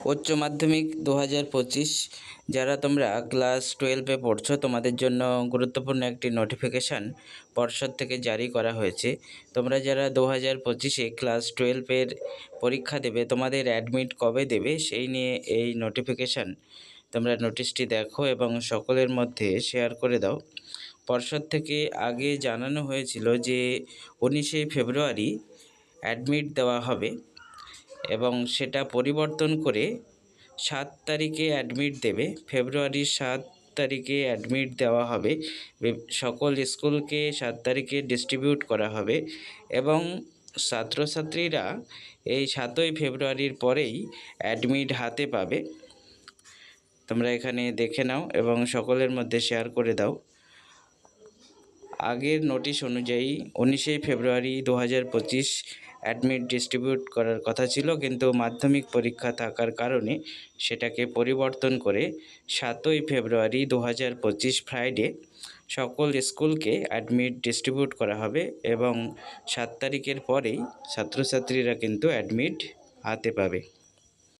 উচ্চ মাধ্যমিক দু হাজার পঁচিশ, যারা তোমরা ক্লাস টুয়েলভে পড়ছো, তোমাদের জন্য গুরুত্বপূর্ণ একটি নোটিফিকেশান পর্ষদ থেকে জারি করা হয়েছে। তোমরা যারা দু হাজার পঁচিশে ক্লাস টুয়েলভের পরীক্ষা দেবে, তোমাদের অ্যাডমিট কবে দেবে, সেই নিয়ে এই নোটিফিকেশান তোমরা নোটিশটি দেখো এবং সকলের মধ্যে শেয়ার করে দাও। পর্ষদ থেকে আগে জানানো হয়েছিল যে উনিশে ফেব্রুয়ারি অ্যাডমিট দেওয়া হবে। এবং সেটা পরিবর্তন করে সাত তারিখে অ্যাডমিট দেবে। ফেব্রুয়ারির সাত তারিখে অ্যাডমিট দেওয়া হবে। সকল স্কুলকে সাত তারিখে ডিস্ট্রিবিউট করা হবে এবং ছাত্রছাত্রীরা এই সাতই ফেব্রুয়ারির পরেই অ্যাডমিট হাতে পাবে। তোমরা এখানে দেখে নাও এবং সকলের মধ্যে শেয়ার করে দাও। আগের নোটিশ অনুযায়ী উনিশে ফেব্রুয়ারি দু হাজার পঁচিশ অ্যাডমিট ডিস্ট্রিবিউট করার কথা ছিল, কিন্তু মাধ্যমিক পরীক্ষা থাকার কারণে সেটাকে পরিবর্তন করে সাতই ফেব্রুয়ারি দু হাজার পঁচিশ ফ্রাইডে সকল স্কুলকে অ্যাডমিট ডিস্ট্রিবিউট করা হবে এবং সাত তারিখের পরেই ছাত্রছাত্রীরা কিন্তু অ্যাডমিট হাতে পাবে।